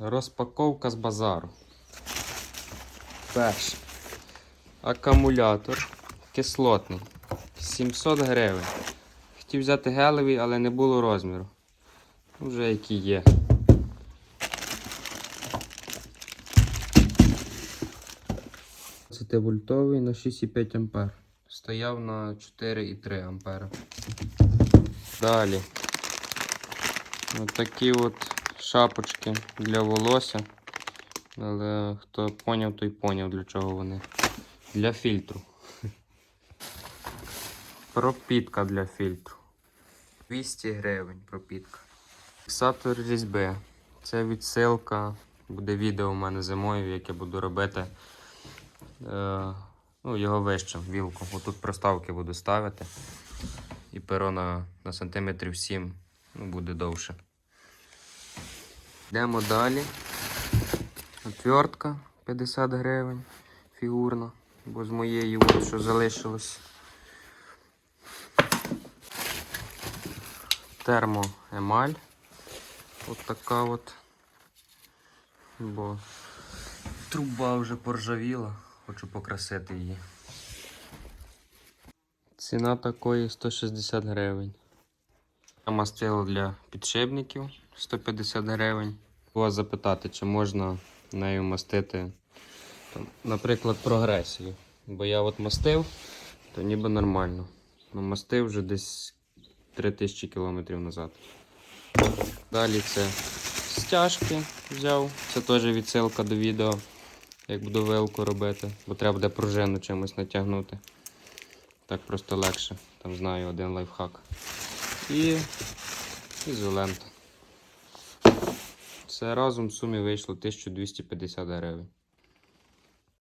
Розпаковка з базару. Перше. Акумулятор кислотний. 700 гривень. Хотів взяти гелевий, але не було розміру. Вже який є. Це вольтовий на 6,5 ампер. Стояв на 4,3 ампера. Далі. Ось такі от шапочки для волосся. Але хто поняв, той поняв, для чого вони. Для фільтру. Пропітка для фільтру. 200 гривень пропітка. Фіксатор різьби. Це відсилка. Буде відео у мене зимою, як я буду робити. Е, ну, його вище, вілку. Отут проставки буду ставити. І перо на, на сантиметрів 7 ну, буде довше. Йдемо далі. Отвертка 50 гривень фігурна, бо з моєї от що залишилось. Термоемаль. От така от. Бо труба вже поржавіла, хочу покрасити її. Ціна такої 160 гривень. Мастило для підшипників 150 гривень. Вас запитати, чи можна нею мастити, там, наприклад, прогресію. Бо я от мастив, то ніби нормально. Ну, мастив вже десь 3000 км назад. Далі це стяжки взяв. Це теж відсилка до відео, як буду вилку робити, бо треба буде пружину чимось натягнути. Так просто легше. Там знаю один лайфхак. І ізолента. Це разом в сумі вийшло 1250 гривень.